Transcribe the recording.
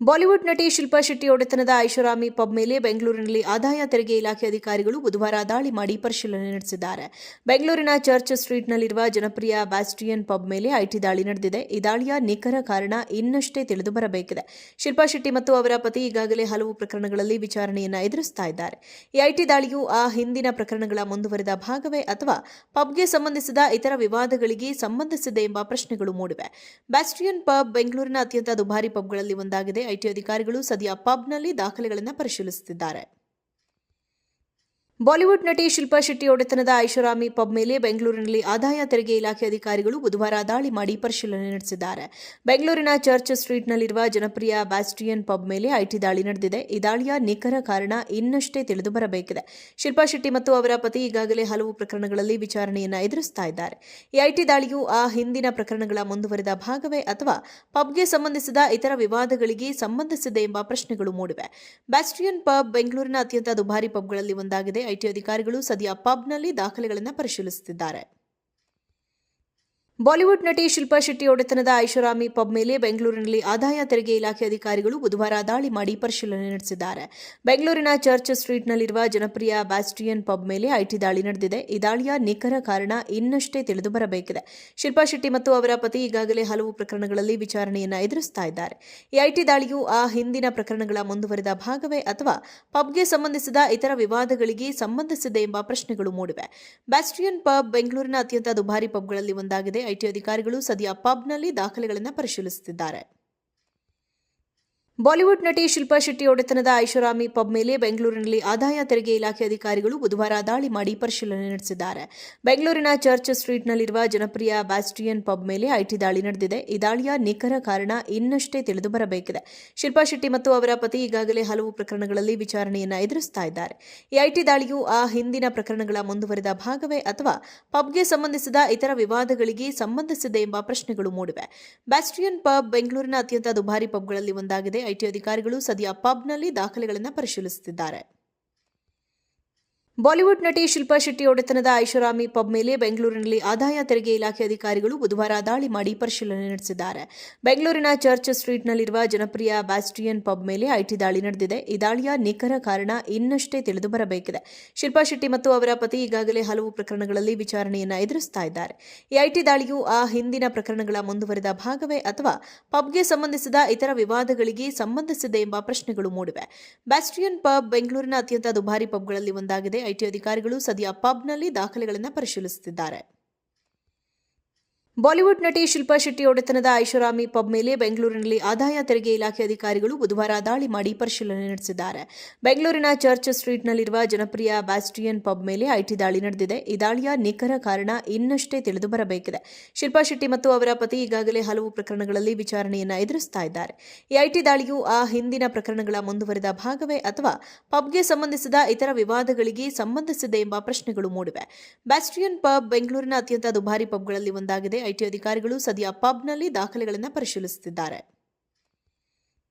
Bollywood ನಟಿ ಶಿಲ್ಪಾ ಶೆಟ್ಟಿ ಒಡೆತನದ ಐಷಾರಾಮಿ ಪಬ್ ಮೇಲೆ ಬೆಂಗಳೂರಿನಲ್ಲಿ ಆದಾಯ ತೆರಿಗೆ ಇಲಾಖೆ ಅಧಿಕಾರಿಗಳು ಬುಧವಾರ ದಾಳಿ ಮಾಡಿ ಪರಿಶೀಲನೆ ನಡೆಸಿದ್ದಾರೆ. ಬೆಂಗಳೂರಿನ ಚರ್ಚ್ ಸ್ಟ್ರೀಟ್ನಲ್ಲಿರುವ ಜನಪ್ರಿಯ ಬ್ಯಾಸ್ಟಿಯನ್ ಪಬ್ ಮೇಲೆ ಐಟಿ ದಾಳಿ ನಡೆದಿದೆ. ಈ ದಾಳಿಯ ನಿಖರ ಕಾರಣ ಇನ್ನಷ್ಟೇ ತಿಳಿದು ಬರಬೇಕಿದೆ. ಶಿಲ್ಪಾ ಶೆಟ್ಟಿ ಮತ್ತು ಅವರ ಪತಿ ಈಗಾಗಲೇ ಹಲವು ಪ್ರಕರಣಗಳಲ್ಲಿ ವಿಚಾರಣೆಯನ್ನು ಎದುರಿಸ್ತಾ ಇದ್ದಾರೆ. ಈ ಐಟಿ ದಾಳಿಯು ಆ ಹಿಂದಿನ ಪ್ರಕರಣಗಳ ಮುಂದುವರೆದ ಭಾಗವೇ ಅಥವಾ ಪಬ್ಗೆ ಸಂಬಂಧಿಸಿದ ಇತರ ವಿವಾದಗಳಿಗೆ ಸಂಬಂಧಿಸಿದೆ ಎಂಬ ಪ್ರಶ್ನೆಗಳು ಮೂಡಿವೆ. ಬ್ಯಾಸ್ಟಿಯನ್ ಪಬ್ ಬೆಂಗಳೂರಿನ ಅತ್ಯಂತ ದುಬಾರಿ ಪಬ್ಗಳಲ್ಲಿ ಒಂದಾಗಿದೆ. ಐಟಿ ಅಧಿಕಾರಿಗಳು ಸದ್ಯ ಪಬ್ನಲ್ಲಿ ದಾಖಲೆಗಳನ್ನು ಪರಿಶೀಲಿಸುತ್ತಿದ್ದಾರೆ. ಬಾಲಿವುಡ್ ನಟಿ ಶಿಲ್ಪಾ ಶೆಟ್ಟಿ ಒಡೆತನದ ಐಷಾರಾಮಿ ಪಬ್ ಮೇಲೆ ಬೆಂಗಳೂರಿನಲ್ಲಿ ಆದಾಯ ತೆರಿಗೆ ಇಲಾಖೆ ಅಧಿಕಾರಿಗಳು ಬುಧವಾರ ದಾಳಿ ಮಾಡಿ ಪರಿಶೀಲನೆ ನಡೆಸಿದ್ದಾರೆ. ಬೆಂಗಳೂರಿನ ಚರ್ಚ್ ಸ್ಟ್ರೀಟ್ನಲ್ಲಿರುವ ಜನಪ್ರಿಯ ಬ್ಯಾಸ್ಟಿಯನ್ ಪಬ್ ಮೇಲೆ ಐಟಿ ದಾಳಿ ನಡೆದಿದೆ. ಈ ದಾಳಿಯ ನಿಖರ ಕಾರಣ ಇನ್ನಷ್ಟೇ ತಿಳಿದು ಬರಬೇಕಿದೆ. ಶಿಲ್ಪಾ ಶೆಟ್ಟಿ ಮತ್ತು ಅವರ ಪತಿ ಈಗಾಗಲೇ ಹಲವು ಪ್ರಕರಣಗಳಲ್ಲಿ ವಿಚಾರಣೆಯನ್ನು ಎದುರಿಸ್ತಾ ಇದ್ದಾರೆ. ಈ ಐಟಿ ದಾಳಿಯು ಆ ಹಿಂದಿನ ಪ್ರಕರಣಗಳ ಮುಂದುವರೆದ ಭಾಗವೇ ಅಥವಾ ಪಬ್ಗೆ ಸಂಬಂಧಿಸಿದ ಇತರ ವಿವಾದಗಳಿಗೆ ಸಂಬಂಧಿಸಿದೆ ಎಂಬ ಪ್ರಶ್ನೆಗಳು ಮೂಡಿವೆ. ಬ್ಯಾಸ್ಟಿಯನ್ ಪಬ್ ಬೆಂಗಳೂರಿನ ಅತ್ಯಂತ ದುಬಾರಿ ಪಬ್ಗಳಲ್ಲಿ ಒಂದಾಗಿದೆ. ಐಟಿ ಅಧಿಕಾರಿಗಳು ಸದ್ಯ ಪಬ್ನಲ್ಲಿ ದಾಖಲೆಗಳನ್ನು ಪರಿಶೀಲಿಸುತ್ತಿದ್ದಾರೆ. ಬಾಲಿವುಡ್ ನಟಿ ಶಿಲ್ಪಾ ಶೆಟ್ಟಿ ಒಡೆತನದ ಐಷಾರಾಮಿ ಪಬ್ ಮೇಲೆ ಬೆಂಗಳೂರಿನಲ್ಲಿ ಆದಾಯ ತೆರಿಗೆ ಇಲಾಖೆ ಅಧಿಕಾರಿಗಳು ಬುಧವಾರ ದಾಳಿ ಮಾಡಿ ಪರಿಶೀಲನೆ ನಡೆಸಿದ್ದಾರೆ. ಬೆಂಗಳೂರಿನ ಚರ್ಚ್ ಸ್ಟ್ರೀಟ್ನಲ್ಲಿರುವ ಜನಪ್ರಿಯ ಬ್ಯಾಸ್ಟಿಯನ್ ಪಬ್ ಮೇಲೆ ಐಟಿ ದಾಳಿ ನಡೆದಿದೆ. ಈ ದಾಳಿಯ ನಿಖರ ಕಾರಣ ಇನ್ನಷ್ಟೇ ತಿಳಿದು ಬರಬೇಕಿದೆ. ಶಿಲ್ಪಾ ಶೆಟ್ಟಿ ಮತ್ತು ಅವರ ಪತಿ ಈಗಾಗಲೇ ಹಲವು ಪ್ರಕರಣಗಳಲ್ಲಿ ವಿಚಾರಣೆಯನ್ನು ಎದುರಿಸ್ತಾ ಇದ್ದಾರೆ. ಈ ಐಟಿ ದಾಳಿಯು ಆ ಹಿಂದಿನ ಪ್ರಕರಣಗಳ ಮುಂದುವರೆದ ಭಾಗವೇ ಅಥವಾ ಪಬ್ಗೆ ಸಂಬಂಧಿಸಿದ ಇತರ ವಿವಾದಗಳಿಗೆ ಸಂಬಂಧಿಸಿದೆ ಎಂಬ ಪ್ರಶ್ನೆಗಳು ಮೂಡಿವೆ. ಬ್ಯಾಸ್ಟಿಯನ್ ಪಬ್ ಬೆಂಗಳೂರಿನ ಅತ್ಯಂತ ದುಬಾರಿ ಪಬ್ಗಳಲ್ಲಿ ಒಂದಾಗಿದೆ. ಐಟಿ ಅಧಿಕಾರಿಗಳು ಸದ್ಯ ಪಬ್ನಲ್ಲಿ ದಾಖಲೆಗಳನ್ನು ಪರಿಶೀಲಿಸುತ್ತಿದ್ದಾರೆ. ಬಾಲಿವುಡ್ ನಟಿ ಶಿಲ್ಪಾ ಶೆಟ್ಟಿ ಒಡೆತನದ ಐಷಾರಾಮಿ ಪಬ್ ಮೇಲೆ ಬೆಂಗಳೂರಿನಲ್ಲಿ ಆದಾಯ ತೆರಿಗೆ ಇಲಾಖೆ ಅಧಿಕಾರಿಗಳು ಬುಧವಾರ ದಾಳಿ ಮಾಡಿ ಪರಿಶೀಲನೆ ನಡೆಸಿದ್ದಾರೆ. ಬೆಂಗಳೂರಿನ ಚರ್ಚ್ ಸ್ಟ್ರೀಟ್ನಲ್ಲಿರುವ ಜನಪ್ರಿಯ ಬ್ಯಾಸ್ಟಿಯನ್ ಪಬ್ ಮೇಲೆ ಐಟಿ ದಾಳಿ ನಡೆದಿದೆ. ಈ ದಾಳಿಯ ನಿಖರ ಕಾರಣ ಇನ್ನಷ್ಟೇ ತಿಳಿದು ಬರಬೇಕಿದೆ ಶಿಲ್ಪಾ ಶೆಟ್ಟಿ ಮತ್ತು ಅವರ ಪತಿ ಈಗಾಗಲೇ ಹಲವು ಪ್ರಕರಣಗಳಲ್ಲಿ ವಿಚಾರಣೆಯನ್ನು ಎದುರಿಸ್ತಾ ಇದ್ದಾರೆ. ಈ ಐಟಿ ದಾಳಿಯು ಆ ಹಿಂದಿನ ಪ್ರಕರಣಗಳ ಮುಂದುವರೆದ ಭಾಗವೇ ಅಥವಾ ಪಬ್ಗೆ ಸಂಬಂಧಿಸಿದ ಇತರ ವಿವಾದಗಳಿಗೆ ಸಂಬಂಧಿಸಿದೆ ಎಂಬ ಪ್ರಶ್ನೆಗಳು ಮೂಡಿವೆ. ಬ್ಯಾಸ್ಟಿಯನ್ ಪಬ್ ಬೆಂಗಳೂರಿನ ಅತ್ಯಂತ ದುಬಾರಿ ಪಬ್ಗಳಲ್ಲಿ ಒಂದಾಗಿದೆ. ಐಟಿ ಅಧಿಕಾರಿಗಳು ಸದ್ಯ ಪಬ್ನಲ್ಲಿ ದಾಖಲೆಗಳನ್ನು ಪರಿಶೀಲಿಸುತ್ತಿದ್ದಾರೆ. ಬಾಲಿವುಡ್ ನಟಿ ಶಿಲ್ಪಾ ಶೆಟ್ಟಿ ಒಡೆತನದ ಐಷಾರಾಮಿ ಪಬ್ ಮೇಲೆ ಬೆಂಗಳೂರಿನಲ್ಲಿ ಆದಾಯ ತೆರಿಗೆ ಇಲಾಖೆ ಅಧಿಕಾರಿಗಳು ಬುಧವಾರ ದಾಳಿ ಮಾಡಿ ಪರಿಶೀಲನೆ ನಡೆಸಿದ್ದಾರೆ. ಬೆಂಗಳೂರಿನ ಚರ್ಚ್ ಸ್ಟ್ರೀಟ್ನಲ್ಲಿರುವ ಜನಪ್ರಿಯ ಬ್ಯಾಸ್ಟಿಯನ್ ಪಬ್ ಮೇಲೆ ಐಟಿ ದಾಳಿ ನಡೆದಿದೆ. ಈ ದಾಳಿಯ ನಿಖರ ಕಾರಣ ಇನ್ನಷ್ಟೇ ತಿಳಿದು ಬರಬೇಕಿದೆ ಶಿಲ್ಪಾ ಶೆಟ್ಟಿ ಮತ್ತು ಅವರ ಪತಿ ಈಗಾಗಲೇ ಹಲವು ಪ್ರಕರಣಗಳಲ್ಲಿ ವಿಚಾರಣೆಯನ್ನು ಎದುರಿಸ್ತಾ ಇದ್ದಾರೆ. ಈ ಐಟಿ ದಾಳಿಯು ಆ ಹಿಂದಿನ ಪ್ರಕರಣಗಳ ಮುಂದುವರೆದ ಭಾಗವೇ ಅಥವಾ ಪಬ್ಗೆ ಸಂಬಂಧಿಸಿದ ಇತರ ವಿವಾದಗಳಿಗೆ ಸಂಬಂಧಿಸಿದೆ ಎಂಬ ಪ್ರಶ್ನೆಗಳು ಮೂಡಿವೆ. ಬ್ಯಾಸ್ಟಿಯನ್ ಪಬ್ ಬೆಂಗಳೂರಿನ ಅತ್ಯಂತ ದುಬಾರಿ ಪಬ್ಗಳಲ್ಲಿ ಒಂದಾಗಿದೆ. ಐಟಿ ಅಧಿಕಾರಿಗಳು ಸದ್ಯ ಪಬ್ನಲ್ಲಿ ದಾಖಲೆಗಳನ್ನು ಪರಿಶೀಲಿಸುತ್ತಿದ್ದಾರೆ. ಬಾಲಿವುಡ್ ನಟಿ ಶಿಲ್ಪಾ ಶೆಟ್ಟಿ ಒಡೆತನದ ಐಷಾರಾಮಿ ಪಬ್ ಮೇಲೆ ಬೆಂಗಳೂರಿನಲ್ಲಿ ಆದಾಯ ತೆರಿಗೆ ಇಲಾಖೆ ಅಧಿಕಾರಿಗಳು ಬುಧವಾರ ದಾಳಿ ಮಾಡಿ ಪರಿಶೀಲನೆ ನಡೆಸಿದ್ದಾರೆ. ಬೆಂಗಳೂರಿನ ಚರ್ಚ್ ಸ್ಟ್ರೀಟ್ನಲ್ಲಿರುವ ಜನಪ್ರಿಯ ಬ್ಯಾಸ್ಟಿಯನ್ ಪಬ್ ಮೇಲೆ ಐಟಿ ದಾಳಿ ನಡೆದಿದೆ. ಈ ದಾಳಿಯ ನಿಖರ ಕಾರಣ ಇನ್ನಷ್ಟೇ ತಿಳಿದು ಬರಬೇಕಿದೆ ಶಿಲ್ಪಾ ಶೆಟ್ಟಿ ಮತ್ತು ಅವರ ಪತಿ ಈಗಾಗಲೇ ಹಲವು ಪ್ರಕರಣಗಳಲ್ಲಿ ವಿಚಾರಣೆಯನ್ನು ಎದುರಿಸ್ತಾ ಇದ್ದಾರೆ. ಈ ಐಟಿ ದಾಳಿಯು ಆ ಹಿಂದಿನ ಪ್ರಕರಣಗಳ ಮುಂದುವರೆದ ಭಾಗವೇ ಅಥವಾ ಪಬ್ಗೆ ಸಂಬಂಧಿಸಿದ ಇತರ ವಿವಾದಗಳಿಗೆ ಸಂಬಂಧಿಸಿದೆ ಎಂಬ ಪ್ರಶ್ನೆಗಳು ಮೂಡಿವೆ. ಬ್ಯಾಸ್ಟಿಯನ್ ಪಬ್ ಬೆಂಗಳೂರಿನ ಅತ್ಯಂತ ದುಬಾರಿ ಪಬ್ಗಳಲ್ಲಿ ಒಂದಾಗಿದೆ. ಐಟಿ ಅಧಿಕಾರಿಗಳು ಸದ್ಯ ಪಬ್ನಲ್ಲಿ ದಾಖಲೆಗಳನ್ನು ಪರಿಶೀಲಿಸುತ್ತಿದ್ದಾರೆ.